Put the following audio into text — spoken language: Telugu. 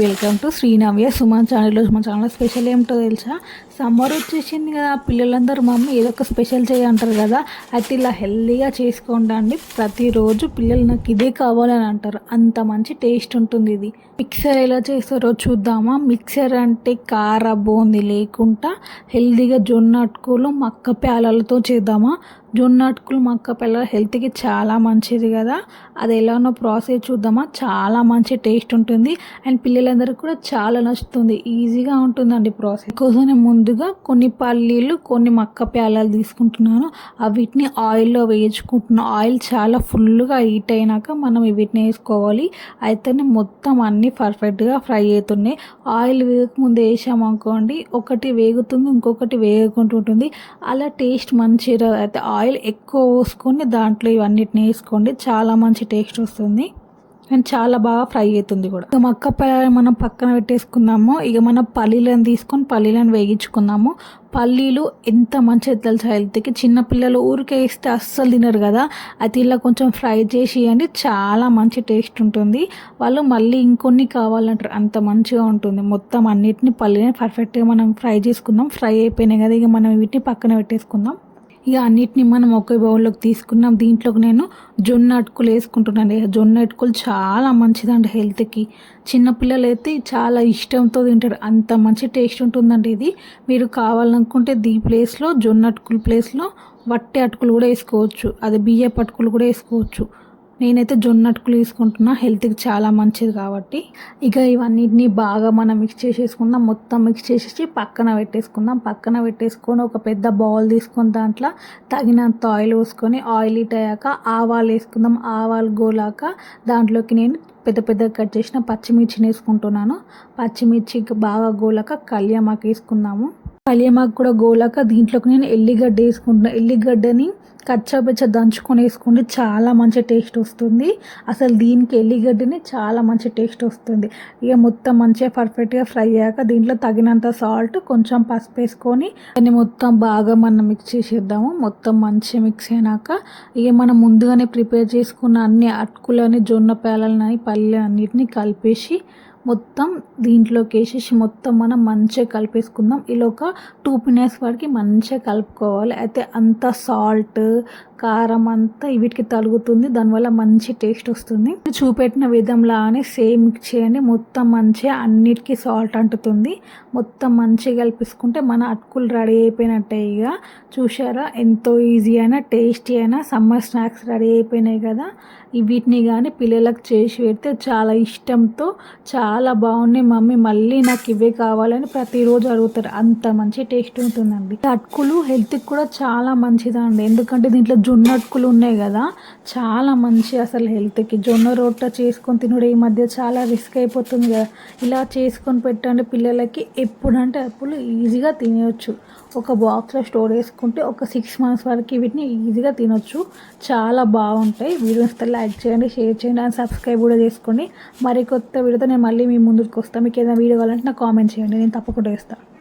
Welcome to Srinavya Suman channel మా ఛానల్ స్పెషల్ ఏమిటో తెలుసా? సమ్మర్ వచ్చేసింది కదా పిల్లలందరూ మమ్మీ ఏదో ఒక స్పెషల్ చేయంటారు కదా అయితే ఇలా హెల్దీగా చేసుకోండి ప్రతిరోజు పిల్లలు నాకు ఇదే కావాలని అంటారు. అంత మంచి టేస్ట్ ఉంటుంది ఇది. మిక్సర్ ఎలా చేస్తారో చూద్దామా? మిక్సర్ అంటే కార బూంది లేకుండా హెల్దీగా జొన్న అటుకులు మక్క ప్యాలలతో చేద్దామా? జొన్న అటుకులు అక్క పిల్లల హెల్త్కి చాలా మంచిది కదా. అది ఎలానో ప్రాసెస్ చూద్దామా? చాలా మంచి టేస్ట్ ఉంటుంది. అండ్ పిల్లలందరికీ కూడా చాలా నచ్చుతుంది. ఈజీగా ఉంటుందండి ప్రాసెస్. కోసం నేను ముందుగా కొన్ని పల్లీలు కొన్ని మక్క ప్యాలాలు తీసుకుంటున్నాను. వీటిని ఆయిల్లో వేయించుకుంటున్నాను ఆయిల్ చాలా ఫుల్గా హీట్ అయినాక మనం వీటిని వేసుకోవాలి. అయితేనే మొత్తం అన్నీ పర్ఫెక్ట్గా ఫ్రై అవుతున్నాయి. ఆయిల్ వేగకముందు వేసామనుకోండి ఒకటి వేగుతుంది ఇంకొకటి వేగుకుంటుంటుంది అలా టేస్ట్ మంచిగా అయితే ఆయిల్ ఎక్కువ పోసుకొని దాంట్లో ఇవన్నిటిని వేసుకోండి. చాలా మంచి టేస్ట్ వస్తుంది. అండ్ చాలా బాగా ఫ్రై అవుతుంది కూడా. ఇక మక్క పల్లీలు మనం పక్కన పెట్టేసుకుందాము. ఇక మనం పల్లీలను తీసుకొని పల్లీలను వేగించుకుందాము పల్లీలు ఎంత మంచిది తెలుసా హెల్త్కి. చిన్నపిల్లలు ఊరికే ఇస్తే అస్సలు తినరు కదా. అది ఇలా కొంచెం ఫ్రై చేసి ఇవ్వండి. చాలా మంచి టేస్ట్ ఉంటుంది. వాళ్ళు మళ్ళీ ఇంకొన్ని కావాలంటారు. అంత మంచిగా ఉంటుంది. మొత్తం అన్నిటిని పల్లీని పర్ఫెక్ట్గా మనం ఫ్రై చేసుకుందాం. ఫ్రై అయిపోయినాయి కదా. ఇక మనం వీటిని పక్కన పెట్టేసుకుందాం. ఇక అన్నిటిని మనం ఒకే బౌల్లోకి తీసుకున్నాం. దీంట్లోకి నేను జొన్న అటుకులు వేసుకుంటున్నాను. జొన్న అటుకులు చాలా మంచిదండి హెల్త్కి. చిన్నపిల్లలు అయితే చాలా ఇష్టంతో తింటారు. అంత మంచి టేస్ట్ ఉంటుందండి ఇది. మీరు కావాలనుకుంటే దీ ప్లేస్లో జొన్న అటుకుల ప్లేస్లో వట్టి అటుకులు కూడా వేసుకోవచ్చు. అది బియ్యపు అటుకులు కూడా వేసుకోవచ్చు. నేనైతే జొన్న అటుకులు తీసుకుంటున్నా. హెల్త్కి చాలా మంచిది కాబట్టి. ఇక ఇవన్నిటిని బాగా మనం మిక్స్ చేసేసుకుందాం. మొత్తం మిక్స్ చేసేసి పక్కన పెట్టేసుకుందాం. పక్కన పెట్టేసుకొని ఒక పెద్ద బౌల్ తీసుకొని దాంట్లో తగినంత ఆయిల్ పోసుకొని ఆయిల్ హీట్ అయ్యాక ఆవాలు వేసుకుందాం. ఆవాలు గోలాక దాంట్లోకి నేను పెద్ద పెద్దగా కట్ చేసిన పచ్చిమిర్చిని వేసుకుంటున్నాను. పచ్చిమిర్చి బాగా గోలాక కళ్యామాకు వేసుకుందాము. కళ్యామాకు కూడా గోలాక దీంట్లోకి నేను ఎల్లిగడ్డ వేసుకుంటున్నాను ఎల్లిగడ్డని కచ్చాపచ్చ దంచుకొని వేసుకుంటే చాలా మంచి టేస్ట్ వస్తుంది. అసలు దీనికి ఎల్లిగడ్డని చాలా మంచి టేస్ట్ వస్తుంది. ఇక మొత్తం మంచిగా పర్ఫెక్ట్గా ఫ్రై అయ్యాక దీంట్లో తగినంత సాల్ట్ కొంచెం పసుపు వేసుకొని దాన్ని మొత్తం బాగా మనం మిక్స్ చేసేద్దాము. మొత్తం మంచిగా మిక్స్ అయినాక ఇక మనం ముందుగానే ప్రిపేర్ చేసుకున్న అన్ని అటుకులని జొన్న పేలని పల్లె అన్నిటిని కలిపేసి మొత్తం దీంట్లోకి వేసేసి మొత్తం మనం మంచిగా కలిపేసుకుందాం. ఇలా ఒక టూ మినిట్స్ వరకు మంచిగా కలుపుకోవాలి. అయితే అంత సాల్ట్ కారం అంతా వీటికి తలుగుతుంది దానివల్ల మంచి టేస్ట్ వస్తుంది. చూపెట్టిన విధంలానే సేమ్ మిక్స్ చేయండి. మొత్తం మంచిగా అన్నిటికీ సాల్ట్ అంటుతుంది. మొత్తం మంచిగా కలిపిసుకుంటే మన అటుకులు రెడీ అయిపోయినట్టే ఇక. చూసారా ఎంతో ఈజీ అయినా టేస్టీ అయినా సమ్మర్ స్నాక్స్ రెడీ అయిపోయినాయి కదా. వీటిని కానీ పిల్లలకు చేసి పెడితే చాలా ఇష్టంతో చాలా బాగున్నాయి. మమ్మీ మళ్ళీ నాకు ఇవే కావాలని ప్రతిరోజు అడుగుతారు. అంత మంచి టేస్ట్ ఉంటుందండి. అటుకులు హెల్త్కి కూడా చాలా మంచిదండి. ఎందుకంటే దీంట్లో జొన్న అటుకులు ఉన్నాయి కదా చాలా మంచి అసలు హెల్త్కి. జొన్న రొట్ట చేసుకొని తినడం ఈ మధ్య చాలా రిస్క్ అయిపోతుంది కదా. ఇలా చేసుకొని పెట్టండి పిల్లలకి ఎప్పుడంటే అప్పుడు ఈజీగా తినవచ్చు ఒక బాక్స్లో స్టోర్ చేసుకుంటే ఒక సిక్స్ మంత్స్ వరకు వీటిని ఈజీగా తినొచ్చు. చాలా బాగుంటాయి. వీడియోస్ లైక్ చేయండి షేర్ చేయండి అండ్ సబ్స్క్రైబ్ కూడా చేసుకోండి. మరి కొత్త వీడియోతో నేను మళ్ళీ మీ ముందుకు వస్తాను మీకు ఏదైనా వీడియో కావాలంటే నాకు కామెంట్ చేయండి. నేను తప్పకుండా వేస్తాను